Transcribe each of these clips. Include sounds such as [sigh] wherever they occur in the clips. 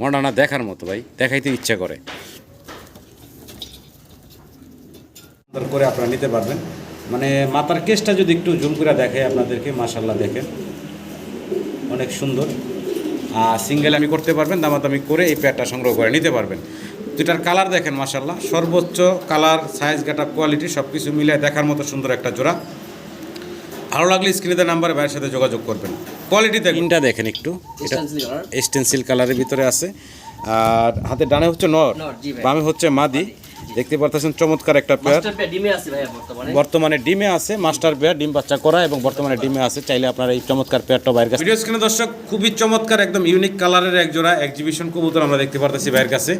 মডানা দেখার মতো ভাই, দেখাইতে ইচ্ছা করে। করে আপনারা নিতে পারবেন। মানে মাথার কেসটা যদি একটু জুম করে দেখে আপনাদেরকে মাশাল্লাহ দেখেন। অনেক সুন্দর। আর সিঙ্গেল আমি করতে পারবেন, দামাদামি করে এই প্যাডটা সংগ্রহ করে নিতে পারবেন। দুটার কালার দেখেন মাশাল্লাহ সর্বোচ্চ কালার, সাইজ, গেটআপ, কোয়ালিটি সব কিছু মিলিয়ে দেখার মতো সুন্দর একটা জোড়া। ভালো লাগলে স্ক্রিনে নাম্বারে ভাইয়ের সাথে যোগাযোগ করবেন। কোয়ালিটি দেখুনটা দেখেন একটু। এটা স্টেন্সিল কালারের ভিতরে আছে। আর হাতে ডানে হচ্ছে নর। নর, জি ভাই। বামে হচ্ছে মাদি। দেখতে পারতেছেন চমৎকার একটা পেয়ার মাস্টার পেয়ার ডিমে আছে ভাইয়া বর্তমানে। বর্তমানে ডিমে আছে মাস্টার পেয়ার ডিম বাচ্চা করা এবং বর্তমানে ডিমে আছে। চাইলে আপনারা এই চমৎকার পেয়ারটা বাইরের কাছে ভিডিও স্ক্রিনে দর্শক খুবই চমৎকার একদম ইউনিক কালারের এক জোড়া এক্সিবিশন কবুতর আমরা দেখতে পারতেছি বাইরের কাছে।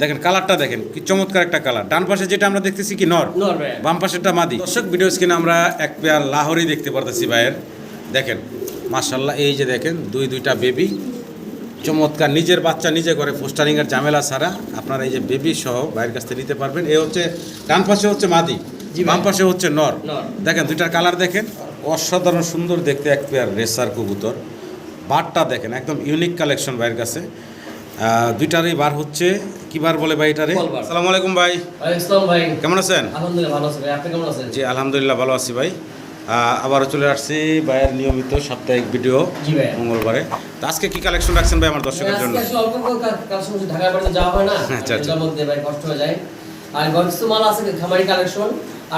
দেখেন কালারটা দেখেন কি চমৎকার একটা কালার ডান পাশে যেটা আমরা দেখতেছি কি নর? বাম পাশেরটা মাদি। দর্শক ভিডিও স্ক্রিনে আমরা এক পেয়ার লাহোরি দেখতে পারতেছি ভাইয়ের দেখেন মাশাল্লাহ এই যে দেখেন দুই দুইটা বেবি। চমৎকার নিজের বাচ্চা নিজে করে পোস্টারিংয়ের ঝামেলা ছাড়া আপনারা এই যে বেবি সহ বাইরের কাছ থেকে নিতে পারবেন। এ হচ্ছে ডান পাশে হচ্ছে মাদি বাম পাশে হচ্ছে নর। দেখেন দুইটার কালার দেখেন অসাধারণ সুন্দর দেখতে এক পেয়ার রেসার কবুতর। বারটা দেখেন একদম ইউনিক কালেকশন ভাইয়ের কাছে। দুইটারই বার হচ্ছে কি বার বলে ভাই এটারে? আসসালামু আলাইকুম ভাই। ভাই। কেমন আছেন? আলহামদুলিল্লাহ ভালো আছি ভাই। আপনি কেমন আছেন? জি আলহামদুলিল্লাহ ভালো আছি ভাই। আবারও চলে আসছি ভাইয়ের নিয়মিত সাপ্তাহিক ভিডিও মঙ্গলবারে। তো আজকে কি কালেকশন রাখছেন ভাই আমার দর্শকের জন্য? ঢাকার বাড়িতে যাওয়া হয় না। আচ্ছা, আচ্ছা। মধ্যে ভাই কষ্ট হয়ে যায়। আর কিছু মাল আছে খামারি কালেকশন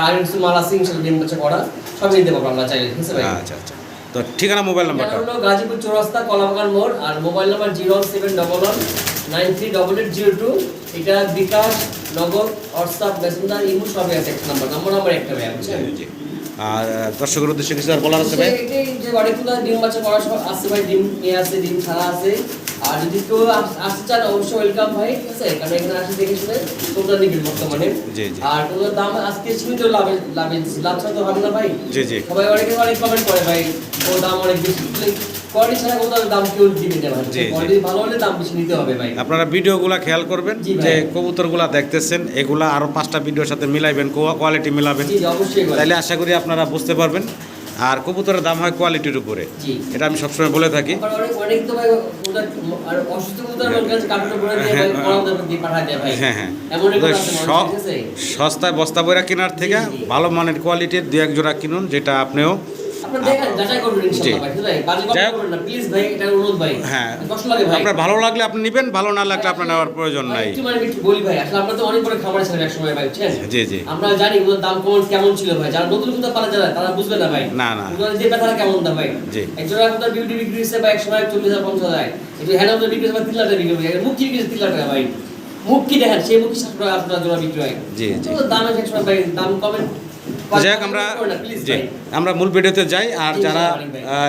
আর কিছু মাল আছে ইনশাল্লাহ ডিম বাচ্চা করা সব নিতে পারব আমরা চাইলে ঠিক আছে ভাই? আচ্ছা আচ্ছা। তো ঠিকানা মোবাইল নাম্বারটা? হলো গাজীপুর চৌরাস্তা কলাবাগান মোড়। আর mobile number zero seven double one nine three double eight zero two. এটা bKash Nagad WhatsApp messenger imo সবই আছে। একটা নাম্বার নম্বর নাম্বার একটা ভাই বুঝছেন? আর দর্শকের উদ্দেশ্যে কিছু আর বলার আছে ভাই? অনেকগুলো ডিম বাচ্চা করা সব আছে ভাই ডিম নিয়ে আছে ডিম ছাড়া আছে। আর যদি কেউ আসতে চান অবশ্যই ওয়েলকাম ভাই ঠিক আছে? কারণ এখানে আসে দেখে শুনে তোমরা নিবেন বর্তমানে। আর কোনোর দাম আজকে সীমিত লাভে লাভে লাভের লাভ ছাড়া তো হবে না ভাই। জি, জি। সবাই অনেকে অনেক কমেন্ট করে ভাই ও দাম অনেক বেশি। কোয়ালিটি ছাড়া কোনো দাম কেউ দিবে না ভাই। জি, জি। কোয়ালিটি ভালো হলে দাম বেশি নিতে হবে ভাই। আপনারা ভিডিওগুলা খেয়াল করবেন। যে কবুতরগুলা দেখতেছেন এগুলা আরও পাঁচটা ভিডিওর সাথে মিলাইবেন কোয়ালিটি মিলাবেন। তাইলে আশা করি আপনারা বুঝতে পারবেন। আর কবুতরের দাম হয় কোয়ালিটির উপরে। এটা আমি সবসময় বলে থাকি। হ্যাঁ, হ্যাঁ হ্যাঁ। সস্তায় বস্তা বইরা কেনার থেকে। ভালো মানের কোয়ালিটির দু এক জোড়া কিনুন যেটা আপনিও আপনারা হ্যাঁ। আপনার ভালো লাগলে আপনি নেবেন ভালো না লাগলে আপনার নেওয়ার প্রয়োজন নাই। মানে একটু বলি ভাই আসলে আমরা তো অনেক বড় খামার ছিলাম এক সময় ভাই জি জি। আমরা জানি দাম কেমন কেমন ছিল ভাই। যারা নতুন নতুন পালা যারা তারা বুঝবে না ভাই। না, না। যে ব্যথাটা কেমন দাম ভাই। জি। একজন আপনার বিউটি বিক্রি হচ্ছে ভাই এক সময় চল্লিশ হাজার পঞ্চাশ হাজার। একটু হ্যান্ড আমাদের বিক্রি হচ্ছে তিন লাখ টাকা বিক্রি মুখ কি বিক্রি তিন লাখ টাকা ভাই। মুখ কি দেখেন সেই মুখ কি আপনার জন্য বিক্রি হয়। জি, জি। দাম এক সময় ভাই দাম কমেন যাই হোক আমরা জি আমরা মূল ভিডিওতে যাই আর যারা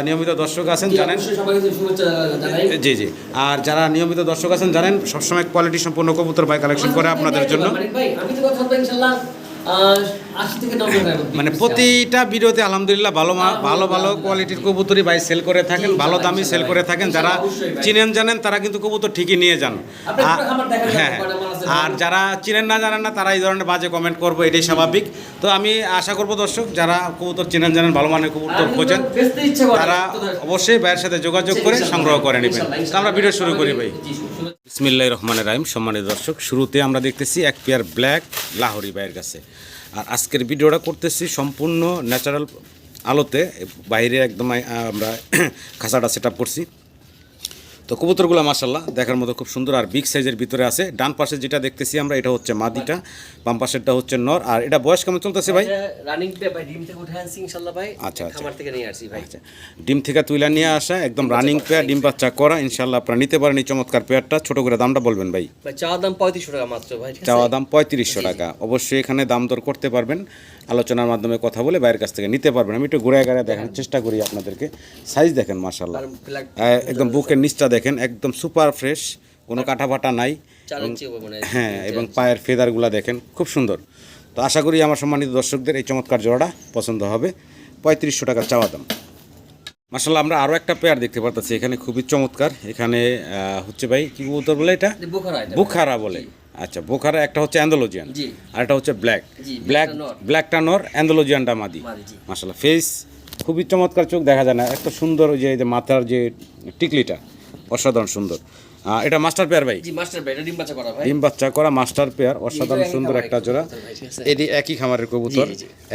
নিয়মিত দর্শক আছেন জানেন জি জি। আর যারা নিয়মিত দর্শক আছেন জানেন সবসময় কোয়ালিটি সম্পূর্ণ কবুতর ভাই কালেকশন করে আপনাদের জন্য। মানিক ভাই আমি তো কথা বলব ইনশাআল্লাহ আহ, 80 থেকে 90 টাকা মানে প্রতিটা ভিডিওতে আলহামদুলিল্লাহ ভালো মা- ভালো ভালো কোয়ালিটির কবুতরই ভাই সেল করে থাকেন ভালো দামি সেল করে থাকেন। যারা চিনেন জানেন তারা কিন্তু কবুতর ঠিকই নিয়ে যান। হ্যাঁ আছে আর যারা চিনেন না জানেন না তারা এই ধরনের বাজে কমেন্ট করব এটাই স্বাভাবিক। তো আমি আশা করব দর্শক যারা কবুতর চিনেন জানেন ভালো মানের কবুতর খোঁজেন তারা অবশ্যই ভাইয়ের সাথে যোগাযোগ করে সংগ্রহ করে নেবেন। তো আমরা ভিডিও শুরু করি ভাই। বিসমিল্লাহ রহমানের রাহিম সম্মানিত দর্শক শুরুতে আমরা দেখতেছি এক পেয়ার ব্ল্যাক লাহোরি ভাইয়ের কাছে। আর আজকের ভিডিওটা করতেছি সম্পূর্ণ ন্যাচারাল আলোতে বাইরে একদম আমরা [clears throat] খাঁচাটা সেট করছি। তো কবুতরগুলো মাসাল্লাহ দেখার মতো খুব সুন্দর আর বিগ সাইজের ভিতরে আছে। ডান পাশে যেটা দেখতেছি আমরা, এটা হচ্ছে মাদিটা। বাম পাশেরটা হচ্ছে নর। আর এটা বয়স কেমন চলতেছে ভাই? রানিং ভাই ডিম থেকে উঠে আনছি ইনশাআল্লাহ ভাই। আচ্ছা, আচ্ছা। খামার থেকে নিয়ে আসছি ভাই। আচ্ছা। ডিম থেকে তুইলা নিয়ে আসা একদম রানিং পেয়ার ডিম বাচ্চা করা ইনশাল্লাহ আপনারা নিতে পারেন এই চমৎকার পেয়ারটা। ছোট করে দামটা বলবেন ভাই? ভাই চাওয়া দাম পঁয়ত্রিশশো টাকা মাত্র ভাই চাওয়া দাম পঁয়ত্রিশশো টাকা। অবশ্যই এখানে দাম দর করতে পারবেন। আলোচনার মাধ্যমে কথা বলে বাইরের কাছ থেকে নিতে পারবেন। আমি একটু ঘুরে ঘুরে দেখানোর চেষ্টা করি আপনাদেরকে। সাইজ দেখেন মাশাল্লাহ আর একদম বুকের নিচটা দেখেন একদম সুপার ফ্রেশ কোনো কাটা ফাটা নাই। মনে হয়। এবং পায়ের ফেদারগুলো দেখেন খুব সুন্দর। তো আশা করি আমার সম্মানিত দর্শকদের এই চমৎকার জোড়াটা পছন্দ হবে। পঁয়ত্রিশশো টাকা চাওয়া দাম। মাসাল্লাহ আমরা আরও একটা পেয়ার দেখতে পারতেছি এখানে খুবই চমৎকার। এখানে হচ্ছে ভাই কি কবুতর বলে এটা? বোখারা বলে। আচ্ছা বুখারা একটা হচ্ছে অ্যান্ডোলজিয়ান। আর একটা হচ্ছে ব্ল্যাক। ব্ল্যাক। ব্ল্যাকটা নর। অ্যান্ডোলজিয়ানটা মাদি। মাসাল্লাহ ফেস খুবই চমৎকার চোখ দেখা যায় না। এত সুন্দর ওই যে মাথার যে টিকলিটা অসাধারণ সুন্দর। এটা মাস্টার পেয়ার ভাই। জি মাস্টার এটা ডিম বাচ্চা করা ভাই। ডিম বাচ্চা করা মাস্টার পেয়ার অসাধারণ সুন্দর একটা জোড়া? এটি একই খামারের কবুতর।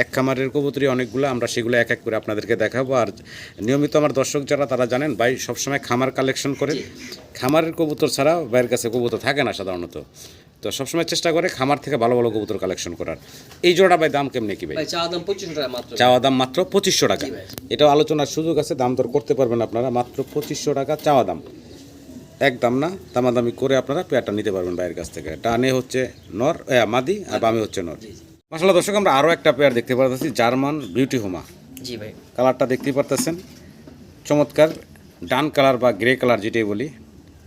এক খামারের কবুতরই অনেকগুলো আমরা সেগুলো এক এক করে আপনাদেরকে দেখাবো। আর নিয়মিত আমার দর্শক যারা তারা জানেন ভাই সবসময় খামার কালেকশন করে। খামারের কবুতর ছাড়া ভাইয়ের কাছে কবুতর থাকে না সাধারণত। তো সবসময় চেষ্টা করে খামার থেকে ভালো ভালো কবুতর কালেকশন করার। এই জোড়া ভাই দাম কেমনি কি ভাই? চাওয়া দাম মাত্র। পঁচিশশো টাকা। এটাও আলোচনার সুযোগ আছে দাম দর করতে পারবেন আপনারা। মাত্র পঁচিশশো টাকা চাওয়া দাম। এক দাম না। দামাদামি করে আপনারা পেয়ারটা নিতে পারবেন বাইরের কাছ থেকে। ডানে হচ্ছে নর মাদি আর বামে হচ্ছে নর। মাসাল্লাহ দর্শক আমরা আরও একটা পেয়ার দেখতে পারতেছি জার্মান বিউটি হোমা। জি ভাই। কালারটা দেখতেই পারতেছেন? চমৎকার। ডান কালার বা গ্রে কালার যেটাই বলি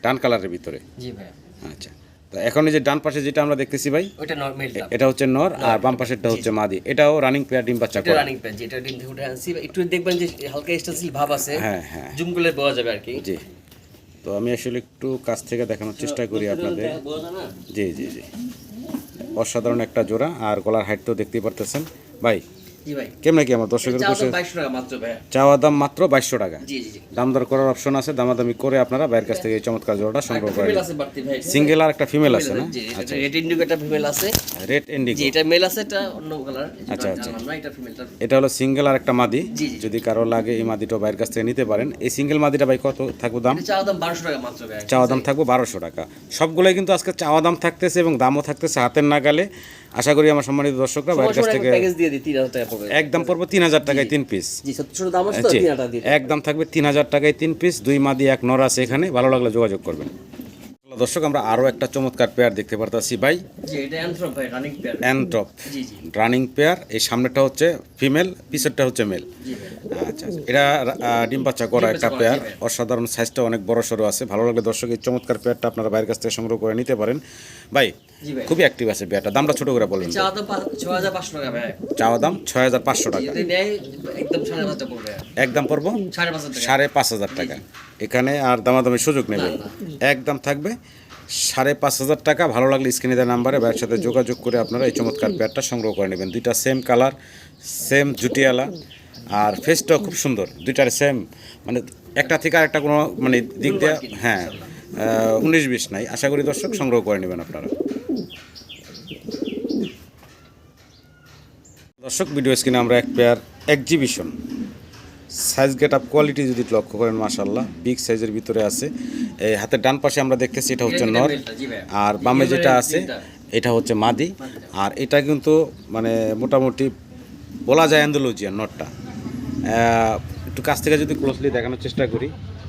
ডান কালারের ভিতরে। জি ভাই। আচ্ছা। তো এখন এই যে ডান পাশে যেটা আমরা দেখতেছি ভাই ওইটা নর্মাল এটা হচ্ছে নর আর বাম পাশেরটা হচ্ছে মাদি। এটাও রানিং পেয়ার ডিম বাচ্চা এটা করে। রানিং প্যান্ট যেটা ডিম থেকে উঠে আনছি। একটু দেখবেন যে হালকা স্টেন্সিল ভাব আছে। হ্যাঁ হ্যাঁ। জুম করলে বোঝা যাবে আর কি। জি। তো আমি আসলে একটু কাছ থেকে দেখানোর চেষ্টা করি আপনাদের। জি জি জি। অসাধারণ একটা জোড়া আর গলার হাইট তো দেখতেই পারতেছেন। বাই ভাই কেমন কি আমার দর্শকের চাওয়া দাম মাত্র বাইশশো টাকা। দাম দর করার অপশন আছে দামাদামি করে আপনারা বাইরের কাছ থেকে এই চমৎকার জোড়াটা সংগ্রহ করে ফিমেল আছে বাড়তি ভাই। সিঙ্গেল আর একটা ফিমেল আছে না? আচ্ছা রেড ইন্ডিগো একটা ফিমেল আছে। রেড এন্ডিগো জি এটা মেল আছে এটা অন্য কালার আচ্ছা, আচ্ছা। এটা ফিমেলটা এটা হলো সিঙ্গেল আর একটা মাদি। যদি কারও লাগে এই মাদিটা বাইরের কাছ থেকে নিতে পারেন। এই সিঙ্গেল মাদিটা ভাই কত থাকবে দাম? এটা চা দাম বারোশো টাকা মাত্র চাওয়া দাম থাকবে বারোশো টাকা। সবগুলোই কিন্তু আজকে চাওয়া দাম থাকতেছে এবং দামও থাকতেছে হাতের নাগালে। আশা করি আমার সম্মানিত দর্শকরা বাইরের কাছ থেকে প্যাকেজ দিয়ে দিই তিন হাজার টাকা পড়বে। একদম পড়ব তিন হাজার টাকায় তিন পিস জি ছোট দাম আছে তো জি, দিয়ে। একদম থাকবে তিন হাজার টাকায় তিন পিস দুই মাদি এক নর আছে এখানে ভালো লাগলে যোগাযোগ করবেন। দর্শক আমরা আরও একটা চমৎকার পেয়ার দেখতে পারতাছি ভাই। রানিং পেয়ার অ্যান্ড্রপ রানিং পেয়ার এই সামনেটা হচ্ছে ফিমেল পিছেরটা হচ্ছে মেল আচ্ছা আচ্ছা। এটা ডিম বাচ্চা করা একটা পেয়ার অসাধারণ সাইজটা অনেক বড় সড়ো আছে। ভালো লাগলে দর্শক এই চমৎকার পেয়ারটা আপনারা বাইরের কাছ থেকে সংগ্রহ করে নিতে পারেন। ভাই খুবই অ্যাক্টিভ আছে পেয়ারটা দামটা ছোট করে বলবেন চাওয়া দাম ছয় হাজার পাঁচশো টাকা। একদম পড়বে। একদম পড়ব? সাড়ে পাঁচ হাজার টাকা। সাড়ে পাঁচ হাজার টাকা। এখানে আর দামাদামি সুযোগ নেবে একদম থাকবে। সাড়ে পাঁচ হাজার টাকা। ভালো লাগলে স্ক্রিনে দেওয়া নাম্বারে ভাইয়ের সাথে যোগাযোগ করে আপনারা এই চমৎকার পেয়ারটা সংগ্রহ করে নেবেন। দুইটা সেম কালার সেম জুটিয়ালা আর ফেসটাও খুব সুন্দর। দুইটার সেম মানে একটা থেকে আরেকটা কোনো মানে দিক দিয়ে হ্যাঁ উনিশ বিশ নাই। আশা করি দর্শক সংগ্রহ করে নেবেন আপনারা। দর্শক ভিডিও স্ক্রিনে আমরা এক pair exhibition size get up quality যদি লক্ষ্য করেন মাশাল্লাহ বিগ সাইজের ভিতরে আছে। এই হাতের ডান পাশে আমরা দেখতেছি এটা হচ্ছে নর। আর বামে যেটা আছে এটা হচ্ছে মাদি। আর এটা কিন্তু মানে মোটামুটি বলা যায় অ্যান্ডোলজিয়ান নটটা। একটু কাছ থেকে যদি ক্লোজলি দেখানোর চেষ্টা করি।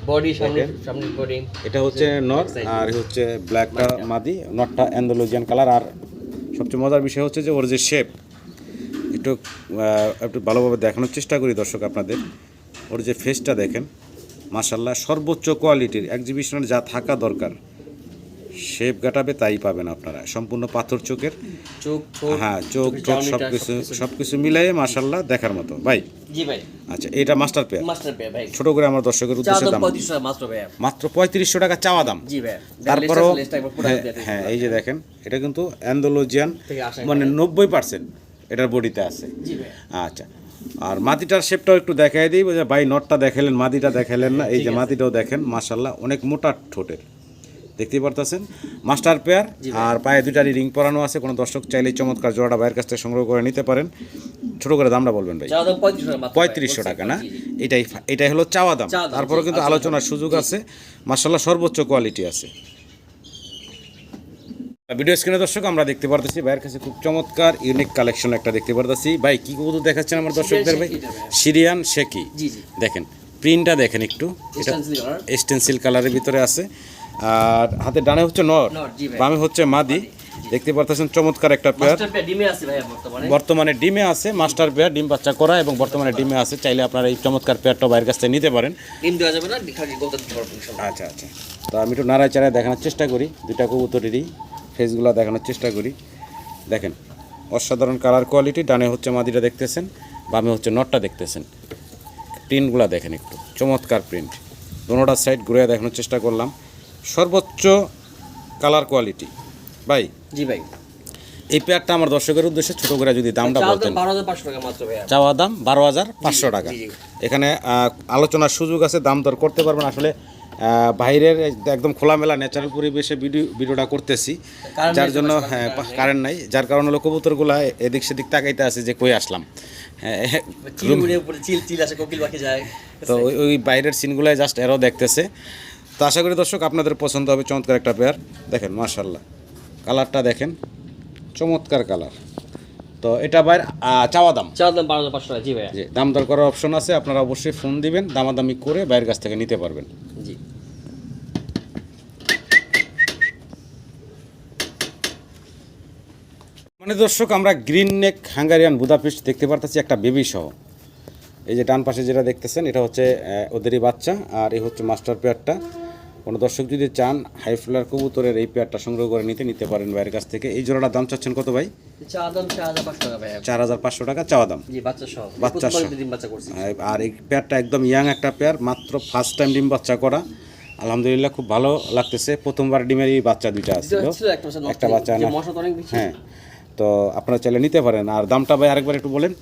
বডি সামনে বডি এটা হচ্ছে নর আর হচ্ছে ব্ল্যাকটা মাদি নটটা অ্যান্ডোলজিয়ান কালার আর সবচেয়ে মজার বিষয় হচ্ছে যে ওর যে শেপ একটু একটু ভালোভাবে দেখানোর চেষ্টা করি দর্শক আপনাদের। ওর যে ফেসটা দেখেন মাসাল্লাহ সর্বোচ্চ কোয়ালিটির এক্সিবিশনের যা থাকা দরকার শেপ কাটাবে তাই পাবেন আপনারা। সম্পূর্ণ পাথর চোখের। চোখ হ্যাঁ চোখ চোখ সব কিছু সবকিছু। সব কিছু মিলাই মাসাল্লাহ দেখার মতো। ভাই? জি ভাই। আচ্ছা এটা মাস্টার পেয়ার মাস্টার পেয়ার ভাই। ছোট করে আমার দর্শকের উদ্দেশ্যে দাম। মাত্র পঁয়ত্রিশশো টাকা চাওয়া দাম। জি ভাই। তারপরেও হ্যাঁ। হ্যাঁ এই যে দেখেন এটা কিন্তু অ্যান্ডোলজিয়ান মানে নব্বই পার্সেন্ট এটার বডিতে আছে। জি ভাই। আচ্ছা আর মাটিটার শেপটাও একটু দেখাই দিই বুঝে ভাই নটটা দেখালেন মাটিটা দেখালেন না এই যে মাটিটাও দেখেন মাশাল্লাহ অনেক মোটা ঠোঁটের। দেখতেই পারতেছেন? মাস্টার পেয়ার আর পায়ে দুইটারই রিং পরানো আছে কোনো দর্শক চাইলেই চমৎকার জোড়াটা বাইরের কাছ থেকে সংগ্রহ করে নিতে পারেন। ছোট করে দামটা বলবেন ভাই। পঁয়ত্রিশশো টাকা না। এটাই এটাই হলো চাওয়া দাম। তারপরে কিন্তু আচ্ছা, আলোচনার সুযোগ আছে। মার্শাল্লাহ সর্বোচ্চ কোয়ালিটি আছে। ভিডিও স্ক্রিনে দর্শক আমরা দেখতে পারতেছি ভাইয়ের কাছে খুব চমৎকার ইউনিক কালেকশন একটা দেখতে পারতেছি। ভাই কি কবুতর দেখাচ্ছেন আমার দর্শকদের ভাই। সিরিয়ান শেকি দেখেন প্রিন্টটা দেখেন একটু। এটা স্টেন্সিল কালারের ভিতরে আছে। আর হাতে ডানে হচ্ছে নর। বামে হচ্ছে মাদি। দেখতে পারতেছেন চমৎকার একটা পেয়ার ডিমে আছে ভাই বর্তমানে। ডিমে আছে মাস্টার পেয়ার ডিম বাচ্চা করা এবং বর্তমানে ডিমে আছে। চাইলে আপনারা এই চমৎকার পেয়ারটা বাইরের কাছ থেকে নিতে পারেন। ডিম দেওয়া যাবে না আচ্ছা আচ্ছা। তো আমি একটু নাড়ায় চাড়ায় দেখানোর চেষ্টা করি। দুইটা কবুতরেরই। ফেসগুলো দেখানোর চেষ্টা করি। দেখেন অসাধারণ কালার কোয়ালিটি ডানে হচ্ছে মাদিটা দেখতেছেন বামে হচ্ছে নটটা দেখতেছেন। প্রিন্টগুলো দেখেন একটু চমৎকার প্রিন্ট দোনোটা সাইড ঘুরে দেখানোর চেষ্টা করলাম। সর্বোচ্চ কালার কোয়ালিটি ভাই জি ভাই। এই পেয়ারটা আমার দর্শকের উদ্দেশ্যে ছোট করে যদি দামটা বলতেন দাম বারো হাজার পাঁচশো টাকা মাত্র চাওয়া দাম বারো হাজার পাঁচশো টাকা। এখানে আলোচনার সুযোগ আছে দাম দর করতে পারবেন। আসলে বাইরের একদম খোলামেলা ন্যাচারাল পরিবেশে ভিডিও ভিডিওটা করতেছি। যার জন্য হ্যাঁ কারেন্ট নাই? যার কারণে হলো কবুতরগুলা এদিক সেদিক তাকাইতে আছে যে কই আসলাম। হ্যাঁ, তো ওই ওই বাইরের সিনগুলাই জাস্ট এরাও দেখতেছে। তো আশা করি দর্শক আপনাদের পছন্দ হবে চমৎকার একটা পেয়ার দেখেন মার্শাল্লাহ কালারটা দেখেন চমৎকার কালার তো এটা আহ, চাওয়া দাম। চার দাম বারো পাঁচশো টাকা জি ভাই যে দাম দর করার অপশন আছে আপনারা অবশ্যই ফোন দিবেন দামাদামি করে বাইরের কাছ থেকে নিতে পারবেন। জি। মানে দর্শক আমরা গ্রিন নেক হাঙ্গারিয়ান বুদাপেস্ট দেখতে পারতেছি একটা বেবি সহ। এই যে ডান পাশে যেটা দেখতেছেন এটা হচ্ছে ওদেরই বাচ্চা আর এই হচ্ছে মাস্টার পেয়ারটা। কোনো দর্শক যদি চান হাই ফ্লার কবুতরের এই পেয়ারটা সংগ্রহ করে নিতে নিতে পারেন ভাইয়ের কাছ থেকে। এই জোড়াটার দাম চাচ্ছেন কত ভাই? চার হাজার পাঁচশো টাকা চাওয়া দাম। বাচ্চা করছি। আর- এই পেয়ারটা একদম ইয়াং একটা পেয়ার মাত্র ফার্স্ট টাইম ডিম বাচ্চা করা। আলহামদুলিল্লাহ খুব ভালো লাগতেছে। প্রথমবার ডিমের এই বাচ্চা দুইটা আসছিল একটা হয়ে বাচ্চা হ্যাঁ তো আপনারা চাইলে নিতে পারেন। আর দামটা ভাই আরেকবার একটু বলেন।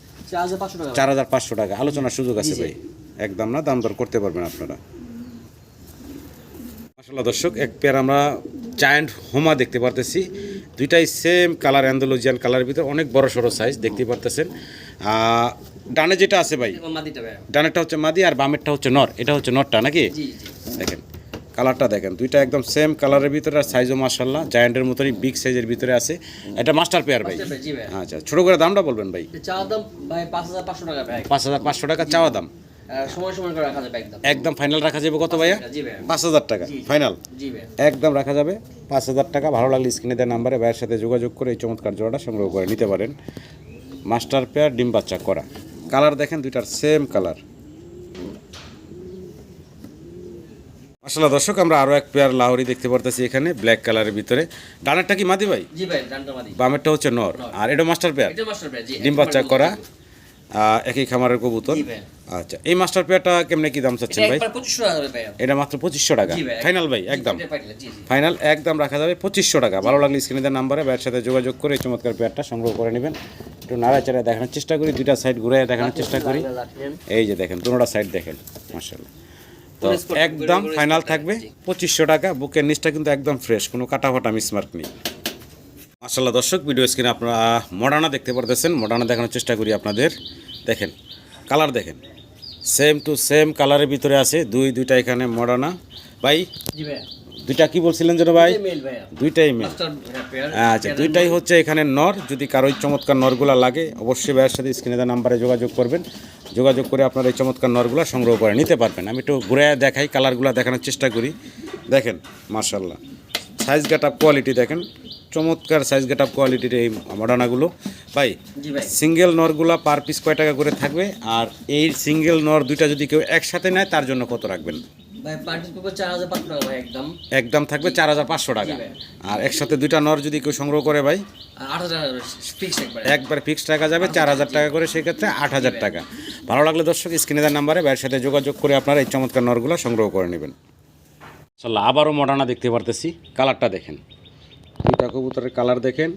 চার হাজার পাঁচশো টাকা। আলোচনার সুযোগ আছে। ভাই। একদম না দাম দর করতে পারবেন আপনারা। আসলে দর্শক এক পেয়ার আমরা জায়ান্ট হোমা দেখতে পারতেছি। দুইটাই সেম কালার অ্যান্ডোলজিয়ান কালারের ভিতরে অনেক বড় সড়ো সাইজ দেখতে পারতেছেন। ডানে যেটা আছে ভাই ডানেরটা হচ্ছে মাদি আর বামেরটা হচ্ছে নর এটা হচ্ছে নরটা নাকি? দেখেন কালারটা দেখেন দুইটা একদম সেম কালারের ভিতরে আর সাইজও মার্শাল্লাহ জায়ান্টের মতনই বিগ সাইজের ভিতরে আছে। এটা মাস্টার পেয়ার ভাই। আচ্ছা ছোটো করে দামটা বলবেন ভাই। দাম পাঁচ হাজার পাঁচশো টাকা পাঁচ হাজার পাঁচশো টাকা চাওয়া দাম। সময় সময় করে রাখা যাবে একদম। একদম ফাইনাল রাখা যাবে কত ভাইয়া? পাঁচ হাজার টাকা ফাইনাল একদম রাখা যাবে। পাঁচ হাজার টাকা ভালো লাগলে স্ক্রিনে দেওয়া নাম্বারে ভাইয়ের সাথে যোগাযোগ করে এই চমৎকার জোড়াটা সংগ্রহ করে নিতে পারেন। মাস্টার পেয়ার ডিম বাচ্চা করা। কালার দেখেন দুইটার সেম কালার আসলে দর্শক আমরা আরও এক পেয়ার লাহরি দেখতে পারতেছি এখানে ব্ল্যাক কালারের ভিতরে। ডানেরটা কি মাদি ভাই? জি ভাই ডানটা মাদি। বামেরটা হচ্ছে নর। আর এটা মাস্টার পেয়ার এটা মাস্টার পেয়ার জি ডিম বাচ্চা করা। একই খামারের কবুতর। আচ্ছা এই মাস্টার পেয়ারটা কেমনে কি দাম চাচ্ছেন ভাই? এটা মাত্র পঁচিশশো টাকা। ফাইনাল ভাই একদম। ফাইনাল একদম রাখা যাবে পঁচিশশো টাকা। ভালো লাগলে স্ক্রিনে নাম্বারে ব্যাট সাথে যোগাযোগ করে চমৎকার পেয়ারটা সংগ্রহ করে নেবেন। একটু নাড়াচাড়া দেখানোর চেষ্টা করি দুইটা সাইড ঘুরে দেখানোর চেষ্টা করি। এই যে দেখেন দুটোটা সাইড দেখেন মার্শাল্লাহ তো একদম ফাইনাল থাকবে পঁচিশশো টাকা। বুকের নিচটা কিন্তু একদম ফ্রেশ কোনো কাটা ফাটা মিসমার্ক নেই। মার্শাল্লাহ দর্শক ভিডিও স্ক্রিনে আপনারা মডার্না দেখতে পারতেছেন। মডার্না দেখানোর চেষ্টা করি আপনাদের। দেখেন কালার দেখেন। সেম টু সেম কালারের ভিতরে আছে দুই দুইটা এখানে মডার্না ভাই দুইটা কি বলছিলেন যেন ভাই? দুইটাই মেল আচ্ছা দুইটাই হচ্ছে এখানে নর যদি কারও এই চমৎকার নরগুলা লাগে অবশ্যই ভাইয়ের সাথে স্ক্রিনে দেওয়া নাম্বারে যোগাযোগ করবেন। যোগাযোগ করে আপনারা এই চমৎকার নরগুলা সংগ্রহ করে নিতে পারবেন। আমি একটু ঘুরে দেখাই কালারগুলো দেখানোর চেষ্টা করি। দেখেন মার্শাল্লাহ সাইজ গেট কোয়ালিটি দেখেন। চমৎকার সাইজ গেট আপ কোয়ালিটির এই মডানাগুলো ভাই সিঙ্গেল নরগুলা পার পিস কয় টাকা করে থাকবে? আর এই সিঙ্গেল নর দুইটা যদি কেউ একসাথে নেয় তার জন্য কত রাখবেন? একদম। থাকবে চার হাজার পাঁচশো টাকা। আর একসাথে দুইটা নর যদি কেউ সংগ্রহ করে ভাই? একবারে। ফিক্সড টাকা যাবে চার হাজার টাকা করে সেক্ষেত্রে আট হাজার টাকা। ভালো লাগলে দর্শক স্ক্রিনে দেওয়ার নাম্বারে ভাইয়ের সাথে যোগাযোগ করে আপনারা এই চমৎকার নরগুলো সংগ্রহ করে নেবেন। চলো আবারও মডার্না দেখতে পারতেছি। কালারটা দেখেন। দুইটা কবুতরের কালার দেখেন।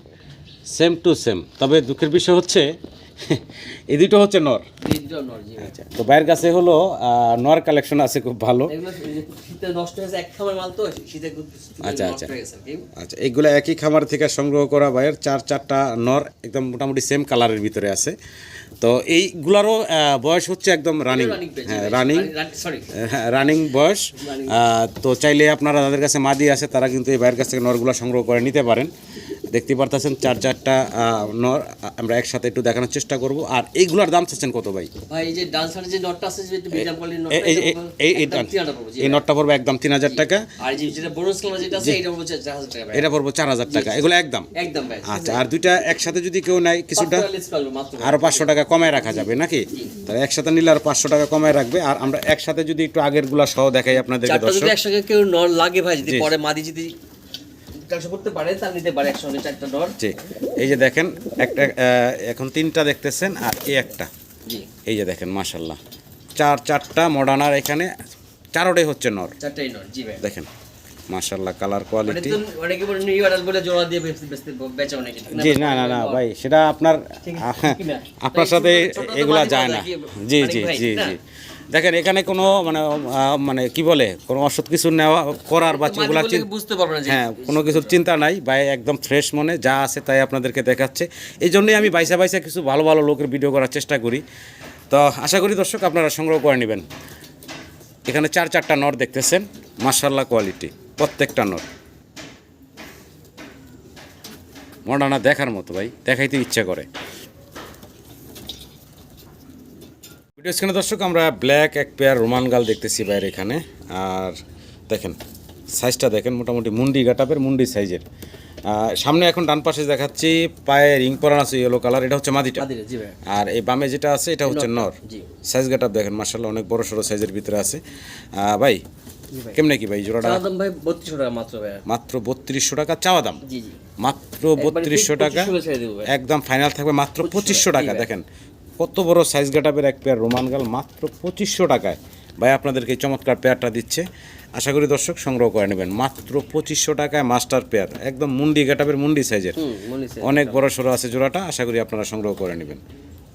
সেম টু সেম তবে দুঃখের বিষয় হচ্ছে [laughs] এই দুটো হচ্ছে নর। আচ্ছা তো বাইরের কাছে হলো নর কালেকশন আছে খুব ভালো। আচ্ছা, আচ্ছা। আচ্ছা এইগুলো একই খামার থেকে সংগ্রহ করা বাইরের চার চারটা নর একদম মোটামুটি সেম কালারের ভিতরে আছে। তো এইগুলারও বয়স হচ্ছে একদম রানিং রানিং হ্যাঁ রানিং সরি রানিং বয়স। তো চাইলে আপনারা যাদের কাছে মাদি আছে তারা কিন্তু এই বাইরের কাছ থেকে নরগুলা সংগ্রহ করে নিতে পারেন। দেখতে পারতেছেন চার চারটা নর আমরা একসাথে একটু দেখানোর চেষ্টা করব। আর এইগুলোর দাম চাচ্ছেন কত ভাই? এই যে ডান যে নটটা আছে যে একটু মিডিয়াম কোয়ালিটির নটটা এই- এই- এই- এই এই একদম 300 পড়বে। নটটা একদম তিন হাজার টাকা। আর যে যেটা বোনাস কালার যেটা আছে এটা পড়বে 4000 টাকা এটা পড়ব চার হাজার টাকা। এগুলো একদম? একদম ভাই। আচ্ছা আর দুইটা একসাথে যদি কেউ নেয় কিছুটা আরও পাঁচশো টাকা কমায় রাখা যাবে নাকি? তাহলে একসাথে নিলে আর পাঁচশো টাকা কমায় রাখবে। আর আমরা একসাথে যদি একটু আগেরগুলা সহ দেখাই আপনাদেরকে চারটা দর্শক। যদি একসঙ্গে কেউ নর লাগে ভাই যদি পরে মাদি যদি ট্রান্সফার করতে পারে তাহলে নিতে পারে একসঙ্গে চারটা নর জি। এই যে দেখেন একটা এখন তিনটা দেখতেছেন আর এই একটা। জি। এই যে দেখেন মাশাল্লাহ চার চারটা মডার্নার এখানে চারোটাই হচ্ছে নর। চারটাই নর জি ভাই। দেখেন মাশাল্লাহ কালার মানে কোয়ালিটি অনেকে বলে নিউ অর্ডার বলে জোড়া দিয়ে বেচতে বেচতে বেচে অনেকে জি না না না ভাই সেটা আপনার। আপনার সাথে এগুলা যায় না। জি জি জি জি। দেখেন এখানে কোনো মানে মানে কি বলে কোনো অসৎ কিছু নেওয়া করার বা মাঝে ওগুলা বললে চিন- বুঝতে পারব না যে হ্যাঁ কোনো কিছুর চিন্তা নাই ভাই একদম ফ্রেশ মনে যা আছে তাই আপনাদেরকে দেখাচ্ছে। এই জন্যই আমি বাইসা বাইসা কিছু ভালো ভালো লোকের ভিডিও করার চেষ্টা করি। তো আশা করি দর্শক আপনারা সংগ্রহ করে নেবেন। এখানে চার চারটা নট দেখতেছেন মার্শাল্লাহ কোয়ালিটি প্রত্যেকটা নট মডানা দেখার মতো ভাই দেখাইতে ইচ্ছা করে। ভিডিও স্ক্রিনে দর্শক আমরা ব্ল্যাক এক পেয়ার রোমান গাল দেখতেছি বাইরে এখানে। আর দেখেন সাইজটা দেখেন মোটামুটি মুন্ডি গাটাপের মুন্ডি সাইজের সামনে এখন ডান পাশে দেখাচ্ছি পায়ে রিং পরান আছে ইয়েলো কালার এটা হচ্ছে মাদিটা। আর এই বামে যেটা আছে এটা হচ্ছে নর সাইজ গাটাপ দেখেন মার্শাল্লাহ অনেক বড় সড়ো সাইজের ভিতরে আছে। ভাই কেমনে কি ভাই জোড়াটা? দাম ভাই বত্রিশশো টাকা মাত্র ভাই মাত্র বত্রিশশো টাকা চাওয়া দাম। জি জি। মাত্র বত্রিশশো টাকা 2500 ছেড়ে দেবো ভাই। একদম ফাইনাল থাকবে মাত্র 2500 পঁচিশশো টাকা দেখেন। কত বড় সাইজ গাটাপের এক পেয়ার রোমান গাল মাত্র পঁচিশশো টাকায়। ভাই আপনাদেরকে এই চমৎকার পেয়ারটা দিচ্ছে। আশা করি দর্শক সংগ্রহ করে নেবেন। মাত্র পঁচিশশো টাকায় মাস্টার পেয়ার একদম মুন্ডি গাটাপের মুন্ডি সাইজের। অনেক বড় সড়ো আছে জোড়াটা। আশা করি আপনারা সংগ্রহ করে নেবেন।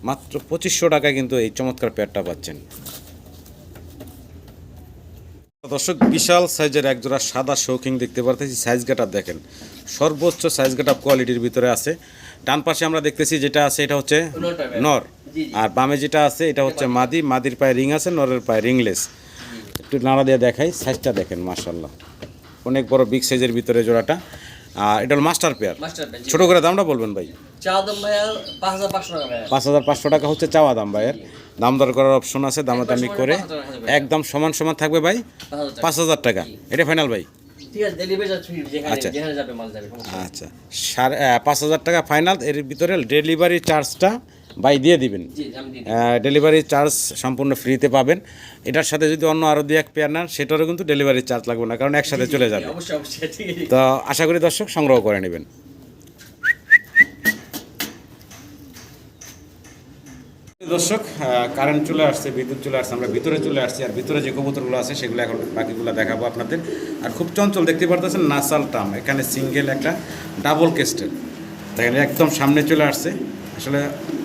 মাত্র পঁচিশশো টাকায় কিন্তু এই চমৎকার পেয়ারটা পাচ্ছেন। দর্শক বিশাল সাইজের এক জোড়া সাদা শৌকিং দেখতে পারতেছি। সাইজ গেটআপ দেখেন। সর্বোচ্চ সাইজ গেটআপ কোয়ালিটির ভিতরে আছে। ডান পাশে আমরা দেখতেছি যেটা আছে এটা হচ্ছে নর। আর বামে যেটা আছে এটা হচ্ছে মাদি মাদির পায়ে রিং আছে নরের পায়ে রিংলেস একটু নাড়া দিয়ে দেখাই সাইজটা দেখেন মাশাল্লাহ অনেক বড় বিগ সাইজের ভিতরে জোড়াটা। আর এটা হলো মাস্টার পেয়ার। ছোট করে দামটা বলবেন ভাই? পাঁচ হাজার পাঁচশো টাকা হচ্ছে চাওয়া দাম ভাইয়ের। দাম দর করার অপশন আছে দামাদামি করে। একদম সমান সমান থাকবে ভাই পাঁচ হাজার টাকা। এটা ফাইনাল ভাই? আচ্ছা। আচ্ছা। সাড়ে পাঁচ হাজার টাকা ফাইনাল এর ভিতরে ডেলিভারি চার্জটা বাই দিয়ে দিবেন। ডেলিভারি চার্জ সম্পূর্ণ ফ্রিতে পাবেন। এটার সাথে যদি অন্য আরও দুই এক পেয়ার নেন সেটারও কিন্তু ডেলিভারি চার্জ লাগবে না কারণ একসাথে চলে যাবে। তো আশা করি দর্শক সংগ্রহ করে নেবেন। দর্শক কারেন্ট চলে আসছে বিদ্যুৎ চলে আসছে আমরা ভিতরে চলে আসছি আর ভিতরে যে কবুতরগুলো আছে সেগুলো এখন বাকিগুলো দেখাবো আপনাদের। আর খুব চঞ্চল দেখতে পারতেছেন নাসাল টাম এখানে সিঙ্গেল একটা ডাবল কেস্টের দেখেন একদম সামনে চলে আসছে। আসলে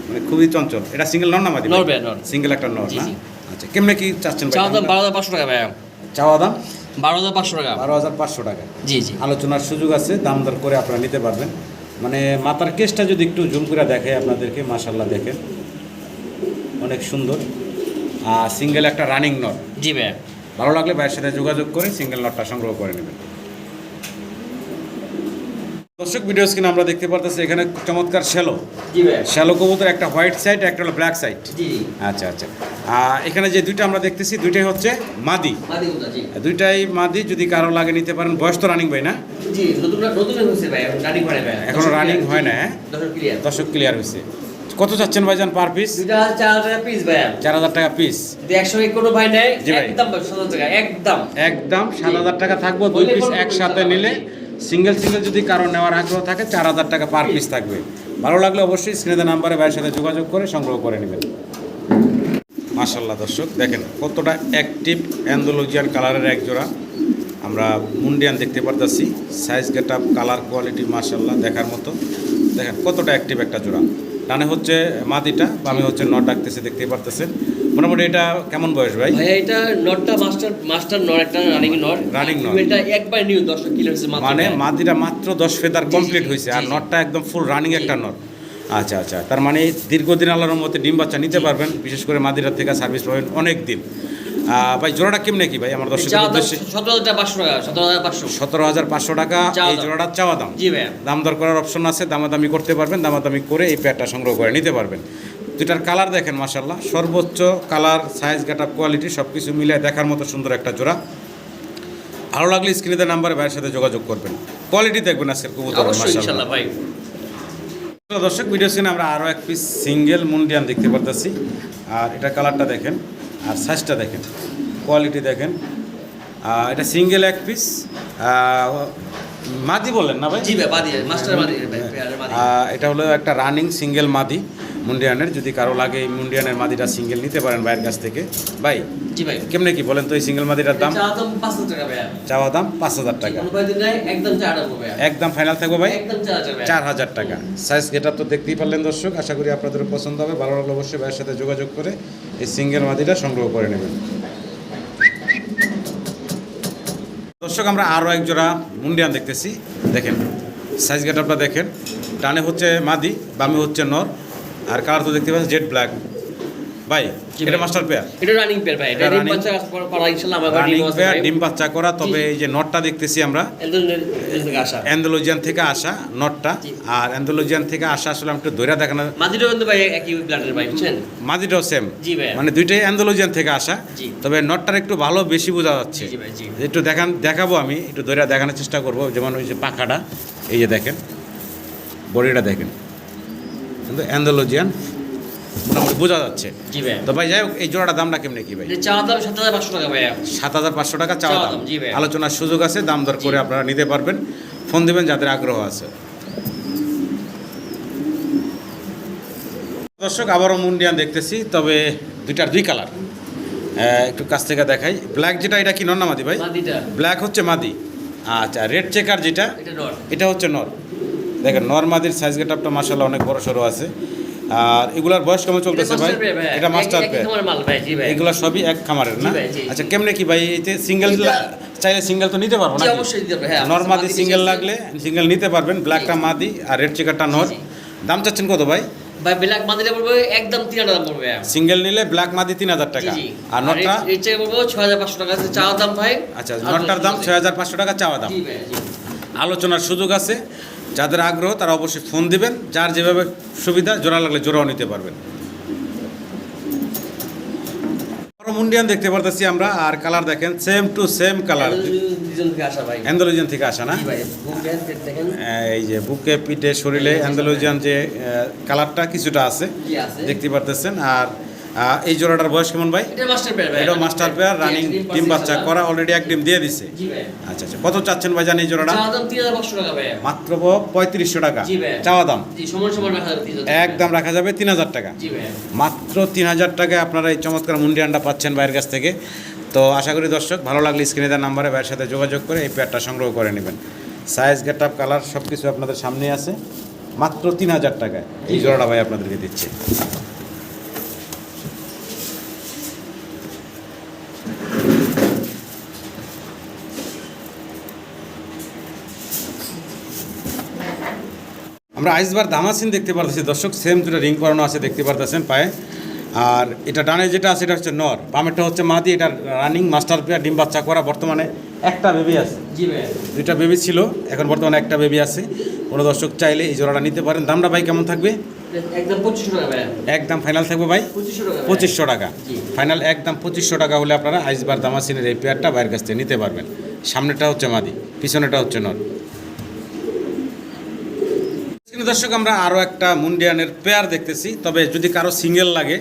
মানে খুবই চঞ্চল। এটা সিঙ্গেল নর না মাদি নর ভাই, নর। সিঙ্গেল একটা নর না? আচ্ছা কেমনে কি চাচ্ছেন ভাই? চাওয়া দাম বারো হাজার পাঁচশো টাকা ভাইয়া। চাওয়া দাম? বারো হাজার পাঁচশো টাকা। বারো হাজার পাঁচশো টাকা। জি জি। আলোচনার সুযোগ আছে দাম দর করে আপনারা নিতে পারবেন। মানে মাথার কেসটা যদি একটু জুম করে দেখে আপনাদেরকে মাশাল্লাহ দেখেন। অনেক সুন্দর। আর সিঙ্গেল একটা রানিং নট জি ভাইয়া। ভালো লাগলে ভাইয়ের সাথে যোগাযোগ করে সিঙ্গেল নটটা সংগ্রহ করে নেবেন। দর্শক ভিডিও স্ক্রিনে আমরা দেখতে পারতেছি এখানে চমৎকার শ্যালো শ্যালো কবুতর একটা হোয়াইট সাইড একটা হলো ব্ল্যাক সাইড আচ্ছা আচ্ছা। আর এখানে যে দুইটা আমরা দেখতেছি দুইটাই হচ্ছে মাদি। মাদি কোথা জি। দুইটাই মাদি যদি কারও লাগে নিতে পারেন। বয়স তো রানিং ভাই না? এখন রানিং হয় না ভাই। এখনও রানিং হয় না হ্যাঁ? ক্লিয়ার দর্শক ক্লিয়ার হয়েছে। কত চাচ্ছেন ভাইজান পার পিস চার হাজার টাকা পিস কোনো ভাই টাকা একদম। একদম সাত হাজার টাকা থাকব দুই পিস একসাথে নিলে। সিঙ্গেল সিঙ্গেল যদি কারও নেওয়ার আগ্রহ থাকে, চার হাজার টাকা পার পিস থাকবে। ভালো লাগলে অবশ্যই স্ক্রিনে নাম্বারে ভাইয়ের সাথে যোগাযোগ করে সংগ্রহ করে নেবেন। মাশাল্লাহ দর্শক, দেখেন কতটা অ্যাক্টিভ অ্যান্ডোলজিয়ান কালারের এক জোড়া আমরা মুন্ডিয়ান দেখতে পারতেছি size get up colour quality মাশাল্লাহ দেখার মতো। দেখেন কতটা অ্যাক্টিভ একটা জোড়া। ডানে হচ্ছে মাদিটা, বামে হচ্ছে নট ডাকতেছে, দেখতে পারতেছেন। মোটামুটি এটা কেমন বয়স ভাই? এটা নটটা মাস্টার মাস্টার নর একটা রানিং নর Running নর। এটা একবার নিউ দশক কিলো হচ্ছে মাত্র। মানে। মাদিটা মাত্র দশ ফেদার কমপ্লিট হয়েছে আর নটটা একদম ফুল রানিং একটা নট। আচ্ছা আচ্ছা তার মানে দীর্ঘদিন আল্লাহর মধ্যে ডিম বাচ্চা নিতে পারবেন বিশেষ করে মাদিরার থেকে সার্ভিস পাবেন অনেক দিন ভাই জোড়াটা কেমনে কি ভাই আমার উদ্দেশ্যে? সতেরো হাজার পাঁচশো টাকা সতেরো হাজার পাঁচশো। সতেরো হাজার পাঁচশো টাকা এই। জোড়াটা চাওয়া দাম। দাম দর করার অপশন আছে দামাদামি করতে পারবেন দামাদামি করে এই প্যাডটা সংগ্রহ করে নিতে পারবেন। দুটার কালার দেখেন মাসাল্লাহ সর্বোচ্চ colour size get up quality সব কিছু মিলে দেখার মতো সুন্দর একটা জোড়া। ভালো লাগলে স্ক্রিনে নাম্বারে ভাইয়ের সাথে যোগাযোগ করবেন। কোয়ালিটি দেখবেন আজকের কবুতর মাসাল্লাহ ভাই। দর্শক ভিডিও স্ক্রিনে আমরা আরও এক পিস সিঙ্গেল মুন্ডিয়ান দেখতে পারতেছি। আর এটা কালারটা দেখেন আর সাইজটা দেখেন কোয়ালিটি দেখেন। আর এটা সিঙ্গেল এক পিস মাদি বললেন না ভাই? জি ভাই মাস্টার মাদি আহ, এটা হলো একটা রানিং সিঙ্গেল মাদি। মুন্ডিয়ানের যদি কারও লাগে এই মুন্ডিয়ানের মাদিটা সিঙ্গেল নিতে পারেন ভাইয়ের কাছ থেকে। ভাই জি ভাই। কেমনে কি বলেন তো এই সিঙ্গেল মাদিটার দাম? চাওয়া দাম পাঁচ হাজার টাকা কোনো ভাই নাই একদম ফাইনাল থাকবে ভাই? একদম চার হাজার টাকা। সাইজ গেট তো দেখতেই পারলেন দর্শক আশা করি আপনাদের পছন্দ হবে। ভালো লাগলে অবশ্যই ভাইয়ের সাথে যোগাযোগ করে এই সিঙ্গেল মাদিটা সংগ্রহ করে নেবেন। দর্শক আমরা আরও এক জোড়া মুন্ডিয়ান দেখতেছি। দেখেন সাইজ গেটআপটা দেখেন। ডানে হচ্ছে মাদি বামে হচ্ছে নর। আর কালার তো দেখতে পাচ্ছেন? জেড ব্ল্যাক ভাই এটা মাস্টার পেয়ার এটা রানিং পেয়ার ভাই এটা ডিম বাচ্চা করা ইনশাআল্লাহ আমার রানিং পেয়ার ডিম বাচ্চা করা। তবে এই যে নটটা দেখতেছি আমরা। একদম থেকে আসা। অ্যান্ডোলজিয়ান থেকে আসা নটটা। আর অ্যান্ডোলজিয়ান থেকে আসা আসলে আমি একটু ধৈর্য দেখানো মাদিটাও কিন্তু ভাই একই ব্লাডের ভাই বুঝছেন? মাদিটাও সেম জি ভাই। মানে দুইটাই অ্যান্ডোলজিয়ান থেকে আসা। তবে নটটার একটু ভালো বেশি বোঝা যাচ্ছে। জি জি ভাই জি। একটু দেখান দেখাবো আমি। একটু ধৈর্য দেখানোর চেষ্টা করব। যেমন ওই যে পাখাটা এই যে দেখেন। বডিটা দেখেন। কিন্তু অ্যান্ডোলজিয়ান মোটামুটি বোঝা যাচ্ছে। জি ভাই। তো ভাই যাই হোক এই জোড়াটা দামটা কেমনে কি ভাই? এটা চা দাম সাত হাজার পাঁচশো টাকা ভাইয়া সাত হাজার পাঁচশো টাকা চাওয়া চাওয়া দাম। জি ভাই। আলোচনার সুযোগ আছে দাম দর করে আপনারা নিতে পারবেন। ফোন দিবেন যাদের আগ্রহ আছে। দর্শক আবারও মুন্ডিয়ান দেখতেছি তবে দুইটার দুই কালার। একটু কাছ থেকে দেখাই। ব্ল্যাক যেটা এটা কি নর না মাদি ভাই? ব্ল্যাক হচ্ছে মাদি। আচ্ছা রেড চেকার যেটা এটা এটা হচ্ছে নর। দেখেন নর মাদির সাইজ গেটআপটা মাসাল্লাহ অনেক বড় সড়ো আছে। আর এগুলার বয়স কেমন চলতেছে ভাই? এটা মাস্টার পেয়ার তোমার মাল ভাই জি ভাই। এগুলো সবই এক খামারের না। আচ্ছা কেমনে কি ভাই? এতে সিঙ্গেল চাইলে সিঙ্গেল তো নিতে পারব না অবশ্যই হ্যাঁ নর্মাদি সিঙ্গেল লাগলে সিঙ্গেল নিতে পারবেন ব্ল্যাকটা মাদি আর রেড চেকারটা নর জি। দাম চাচ্ছেন কত ভাই? ভাই ব্ল্যাক মাদিটা পড়বে একদম তিন হাজার পড়বে। সিঙ্গেল নিলে ব্ল্যাক মাদি তিন হাজার টাকা। আর নটটা? এর চেয়ে পড়ব ছয় হাজার পাঁচশো টাকা। আছে চা দাম ভাই? আচ্ছা নটটার দাম ছয় হাজার পাঁচশো টাকা চাওয়া দাম। আলোচনার সুযোগ আছে। যাদের আগ্রহ তারা অবশ্যই ফোন দিবেন। যার যেভাবে সুবিধা জোড়া লাগলে জোড়াও নিতে পারবেন। মুন্ডিয়ান দেখতে পারতেছি আমরা আর কালার দেখেন সেম টু সেম কালার। অ্যান্ডোলজিয়ান থেকে আসা না? এই যে বুকে পিঠে শরীরে অ্যান্ডালুজিয়ান যে কালারটা কিছুটা আছে। দেখতে পারতেছেন। আর এই জোড়াটার বয়স কেমন ভাই? এটা মাস্টার পেয়ার রানিং ডিম বাচ্চা করা অলরেডি এক ডিম দিয়ে দিছে। আচ্ছা আচ্ছা কত চাচ্ছেন ভাই জানি এই জোড়াটা? মাত্র পঁয়ত্রিশশো টাকা। চাওয়া দাম? জি সমান সমান রাখা যাবে তিন হাজার একদম রাখা যাবে তিন হাজার টাকা। মাত্র তিন হাজার টাকায় আপনারা এই চমৎকার মুন্ডিয়ানটা পাচ্ছেন ভাইয়ের কাছ থেকে। তো আশা করি দর্শক ভালো লাগলে স্ক্রিনে দেওয়ার নাম্বারে ভাইয়ের সাথে যোগাযোগ করে এই পেয়ারটা সংগ্রহ করে নেবেন। সাইজ গেট আপ কালার সব কিছু আপনাদের সামনে আছে। মাত্র তিন হাজার টাকায় এই জোড়াটা ভাই আপনাদেরকে দিচ্ছে। আমরা আইসবার দামাসিন দেখতে পারতেছি। দর্শক সেম দুটো রিং করানো আছে দেখতে পারতেছেন পায়ে। আর এটা ডানে যেটা আছে এটা হচ্ছে নর। বামেরটা হচ্ছে মাদি এটা রানিং মাস্টার পেয়ার ডিম বাচ্চা করা। বর্তমানে একটা বেবি আছে। জি ভাই দুইটা বেবি ছিল এখন বর্তমানে একটা বেবি আছে। কোনো দর্শক চাইলে এই জোড়াটা নিতে পারেন। দামটা ভাই কেমন থাকবে? একদম পঁচিশশো টাকা একদম ফাইনাল থাকবে ভাই? পঁচিশশো টাকা। ফাইনাল একদম পঁচিশশো টাকা হলে আপনারা আইসবার দামাসিনের এই পেয়ারটা বাইরের কাছ থেকে নিতে পারবেন। সামনেটা হচ্ছে মাদি পিছনেটা হচ্ছে নর। দর্শক আমরা আরও একটা মুন্ডিয়ানের পেয়ার দেখতেছি। তবে যদি কারও সিঙ্গেল লাগে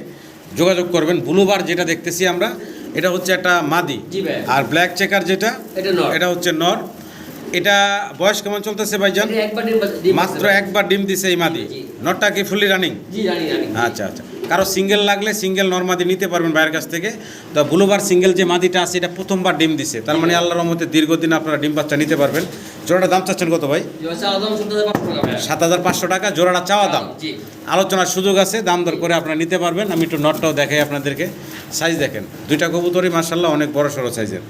যোগাযোগ করবেন। ব্লুবার যেটা দেখতেছি আমরা এটা হচ্ছে একটা মাদি। আর ব্ল্যাক চেকার যেটা এটা হচ্ছে নর। এটা বয়স কেমন চলতেছে ভাইজান? মাত্র একবার ডিম দিছে এই মাদি। নটটা কি ফুলি রানিং আচ্ছা আচ্ছা। কারও সিঙ্গেল লাগলে সিঙ্গেল নর্মাদি নিতে পারবেন বাইরের কাছ থেকে। তো ব্লুবার সিঙ্গেল যে মাদিটা আছে এটা প্রথমবার ডিম দিছে। তার মানে আল্লাহর রহমতে দীর্ঘদিন আপনারা ডিম বাচ্চা নিতে পারবেন। জোড়াটা দাম চাচ্ছেন কত ভাই? সাত হাজার পাঁচশো টাকা। জোড়াটা চাওয়া দাম। আলোচনার সুযোগ আছে দাম দর করে আপনারা নিতে পারবেন। আমি একটু নটটাও দেখাই আপনাদেরকে। সাইজ দেখেন। দুইটা কবুতরই মার্শাল্লাহ অনেক বড় সড়ো সাইজের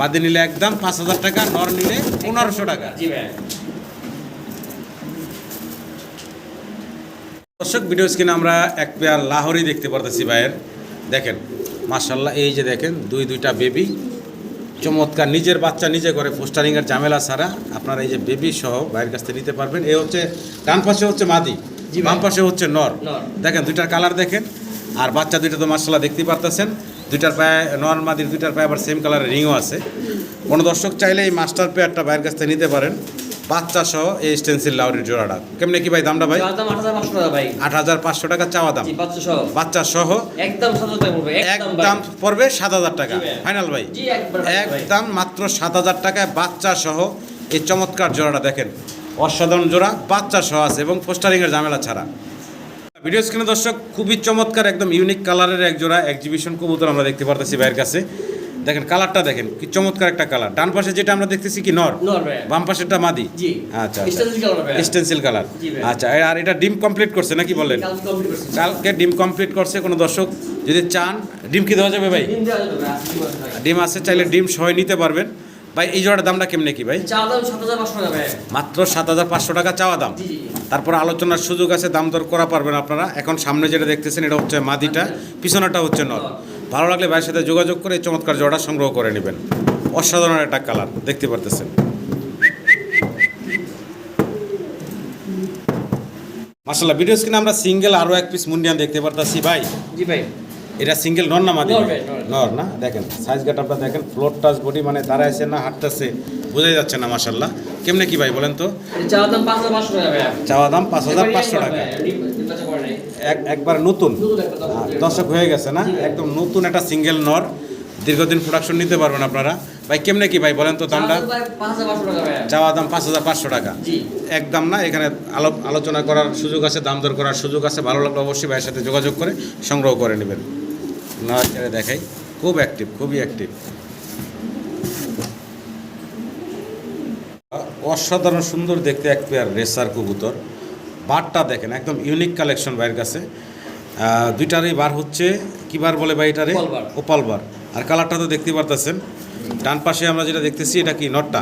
মাদি নিলে একদম পাঁচ হাজার টাকা নর নিলে পনেরোশো টাকা। দর্শক ভিডিও স্ক্রিনে আমরা এক পেয়ার লাহোরি দেখতে পারতেছি ভাইয়ের। দেখেন মার্শাল্লাহ এই যে দেখেন দুই দুইটা বেবি চমৎকার নিজের বাচ্চা নিজে করে পোস্টারিংয়ের ঝামেলা ছাড়া আপনারা এই যে বেবি সহ বাইরের কাছ থেকে নিতে পারবেন। এ হচ্ছে ডান পাশে হচ্ছে মাদি। বাম পাশে হচ্ছে নর। নর। দেখেন দুইটার কালার দেখেন আর বাচ্চা দুইটা তো মার্শাল্লাহ দেখতেই পারতেছেন। দুইটার পায়ে নর মাদির দুইটার পায়ে আবার সেম কালারের রিংও আছে। কোনো দর্শক চাইলে এই মাস্টার পেয়ারটা বাইরের কাছ থেকে নিতে পারেন। বাচ্চা সহ এই স্টেন্সিল লাউরির জোড়াটা। কেমনে কি ভাই দামটা ভাই? দাম আট হাজার পাঁচশো টাকা ভাই। আট হাজার পাঁচশো টাকা চাওয়া দাম। বাচ্চা সহ বাচ্চা সহ একদম টাকা পড়বে একদম পড়বে সাত হাজার টাকা। ফাইনাল ভাই। একদম মাত্র সাত হাজার টাকায় বাচ্চা সহ এই চমৎকার জোড়াটা দেখেন। অসাধারণ জোড়া বাচ্চা সহ আছে এবং পোস্টারিংয়ের ঝামেলা ছাড়া। ভিডিও স্ক্রিনে দর্শক খুবই চমৎকার একদম ইউনিক কালারের এক জোড়া এক্সিবিশন কবুতর আমরা দেখতে পারতেছি ভাইয়ের কাছে। দেখেন কালারটা দেখেন কি চমৎকার একটা কালার। ডান পাশে যেটা আমরা দেখতেছি কি নর? বাম পাশেরটা মাদি? আচ্ছা স্টেনসিল কালার স্টেন্সিল কালার। আচ্ছা আর এটা ডিম কমপ্লিট করছে নাকি কমপ্লিট কালকে ডিম কমপ্লিট করছে কোনো দর্শক যদি চান ডিম কি দেওয়া যাবে ভাই? ডিম আছে চাইলে ডিম সহ নিতে পারবেন। ভাই এই জোড়ার দামটা কেমনে কি ভাই? মাত্র সাত হাজার পাঁচশো টাকা চাওয়া দাম। তারপর আলোচনার সুযোগ আছে দাম দর করা পারবেন আপনারা। এখন সামনে যেটা দেখতেছেন এটা হচ্ছে মাদিটা পিছনেটা হচ্ছে নর। ভালো লাগলে ভাইয়ের সাথে যোগাযোগ করে চমৎকার জোড়া সংগ্রহ করে নেবেন। অসাধারণ একটা কালার দেখতে পারতেছেন। মাসাল্লাহ ভিডিও স্ক্রিনে আমরা সিঙ্গেল আরও এক পিস মুন্ডিয়ান দেখতে পারতেছি ভাই। জি ভাই। এটা সিঙ্গেল নর না মাদি? নর না? দেখেন সাইজ গাটাপটা দেখেন ফ্লোর টাচ বডি মানে দাঁড়াইছে না হাঁটতেছে বোঝাই যাচ্ছে না মাসাল্লাহ কেমনে কি ভাই বলেন তো? এটা চা দাম পাঁচ হাজার পাঁচশো টাকা ভাই চাওয়া দাম পাঁচ হাজার পাঁচশো টাকা নির্বাচন করে নাই এক একবার নতুন। দর্শক হয়ে গেছে না? একদম নতুন একটা সিঙ্গেল নর। দীর্ঘদিন প্রোডাকশন নিতে পারবেন আপনারা। ভাই কেমনে কি ভাই বলেন তো দামটা? চা দাম পাঁচ হাজার পাঁচশো টাকা একদম না? এখানে আলো আলোচনা করার সুযোগ আছে দাম দর করার সুযোগ আছে। ভালো লাগলে অবশ্যই ভাইয়ের সাথে যোগাযোগ করে সংগ্রহ করে নেবেন। না দেখাই। খুব অ্যাক্টিভ খুবই অ্যাক্টিভ অসাধারণ সুন্দর দেখতে এক পেয়ার রেসার কবুতর। বারটা দেখেন একদম ইউনিক কালেকশন ভাইয়ের কাছে। দুইটারই বার হচ্ছে কি বার বলে ভাই এটারে? ওপাল বার। আর কালারটা তো দেখতে পারতেছেন। ডান পাশে আমরা যেটা দেখতেছি এটা কি নটটা?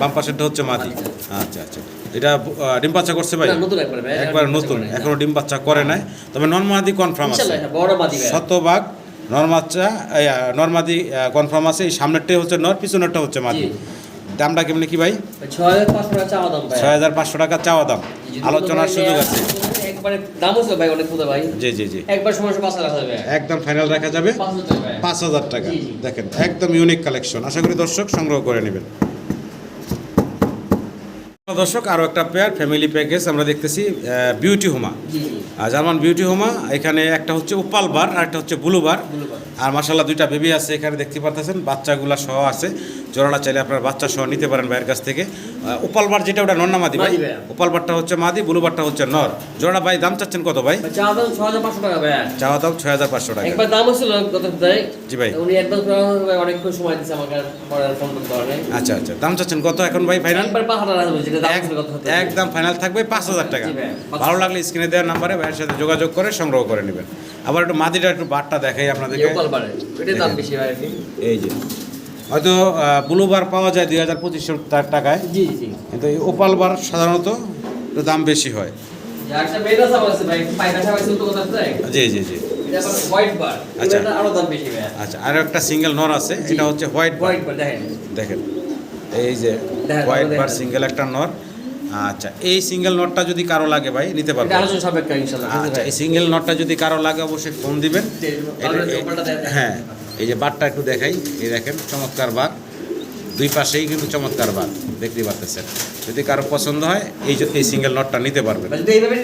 বাম পাশেরটা হচ্ছে মাদি আচ্ছা আচ্ছা। এটা ডিম বাচ্চা করছে ভাই? একবার নতুন। এখনও ডিম বাচ্চা করে নাই। তবে নর্মাদি কনফার্ম আছে। শতভাগ নর্মাচ্চা নর্মাদি কনফার্ম আছে। এই সামনেরটাই হচ্ছে নর পিছনেরটা হচ্ছে মাদি। দামটা কেমনি কি ভাই? ছয় হাজার পাঁচশো টাকা চাওয়া দাম। আলোচনার সুযোগ আছে। জি জি জি। একদম ফাইনাল রাখা যাবে। পাঁচ হাজার টাকা। দেখেন একদম ইউনিক কালেকশন আশা করি দর্শক সংগ্রহ করে নেবেন। দর্শক আরও একটা পেয়ার ফ্যামিলি প্যাকেজ আমরা দেখতেছি বিউটি হোমা জার্মান বিউটি হোমা এখানে একটা হচ্ছে উপাল বার আর একটা হচ্ছে ব্লু বার। আর মাসাল্লাহ দুইটা বেবি আছে এখানে দেখতে পারতেছেন বাচ্চাগুলা সহ আছে। জোড়াটা চাইলে আপনার বাচ্চা সহ নিতে পারেন ভাইয়ের কাছ থেকে। আহ, উপাল যেটা ওটা নন্না মাদি ভাই? মাদি ভাইয়া। উপাল বারটা হচ্ছে মাদি ব্লু বারটা হচ্ছে নর। জোড়া ভাই দাম চাচ্ছেন কত ভাই? ভাই চা দাম ছয় হাজার পাঁচশো টাকা ভাই চাওয়া দাম ছয় হাজার পাঁচশো টাকা। একবার দাম হচ্ছিল গত সপ্তাহে জি ভাই। উনি অ্যাডভান্স অনেকক্ষণ সময় দিচ্ছে আমাকে আর পরে আর ফোন করতে পারে আচ্ছা আচ্ছা। দাম চাচ্ছেন কত এখন ভাই ফাইনাল। একদম ফাইনাল থাকবে পাঁচ হাজার টাকা। ভালো লাগলে স্ক্রিনে দেওয়ার নাম্বারে ভাইয়ের সাথে যোগাযোগ করে সংগ্রহ করে নেবেন। আবার একটু মাদিটা একটু বারটা দেখাই আপনাদেরকে। ওপাল ওইটার দাম বেশি এই যে। হয়তো ব্লু বার পাওয়া যায় দুই হাজার পঁচিশশো টাকায়। জি জি। কিন্তু এই ওপাল বার সাধারণত দাম বেশি হয়? জি জি জি। আচ্ছা। আরও। আচ্ছা আর একটা সিঙ্গেল নর আছে এটা হচ্ছে হোয়াইট বার। দেখেন। এই যে হোয়াইট বার সিঙ্গেল একটা নর। আচ্ছা এই সিঙ্গেল নটটা যদি কারও লাগে ভাই নিতে পারবেন আলোচনা সাপেক্ষে ইনশাআল্লাহ, আচ্ছা এই সিঙ্গেল নটটা যদি কারও লাগে অবশ্যই ফোন দিবেন। হ্যাঁ এই যে বারটা একটু দেখাই এই দেখেন চমৎকার বার। দুই পাশেই কিন্তু চমৎকার বার দেখতে পারতেছেন। যদি কারও পছন্দ হয় এই যে এই সিঙ্গেল নটটা নিতে পারবেন। এইভাবে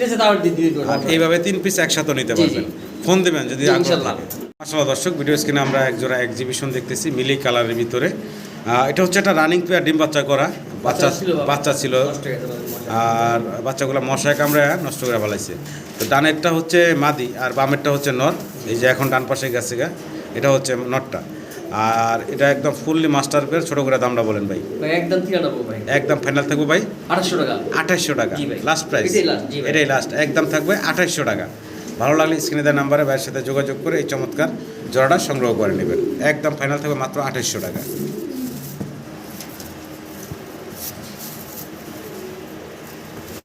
আর এইভাবে তিন পিস একসাথে নিতে পারবেন। ফোন দেবেন যদি আসলে দর্শক ভিডিও স্ক্রিনে আমরা একজোড়া এক্সিবিশন দেখতেছি মিলি কালারের ভিতরে। এটা হচ্ছে একটা রানিং পেয়ার ডিম বাচ্চা করা। বাচ্চা ছিল বাচ্চা ছিল। আর বাচ্চাগুলো মশায় কামড়ে নষ্ট করে ফেলাইছে। তো ডানেরটা হচ্ছে মাদি আর বামেরটা হচ্ছে নর। এই যে এখন ডান পাশে গেছে গা এটা হচ্ছে নটটা। আর এটা একদম ফুললি মাস্টার পেয়ার ছোটো করে দামটা বলেন ভাই। একদম ভাই। একদম ফাইনাল থাকবে ভাই? আটশো টাকা। আঠাশশো টাকা। লাস্ট প্রাইস এটাই লাস্ট একদম থাকবে আঠাইশশো টাকা। ভালো লাগলে স্ক্রিনে দেওয়ার নাম্বারে ভাইয়ের সাথে যোগাযোগ করে এই চমৎকার জোড়াটা সংগ্রহ করে নেবেন। একদম ফাইনাল থাকবে মাত্র আঠাইশশো টাকা।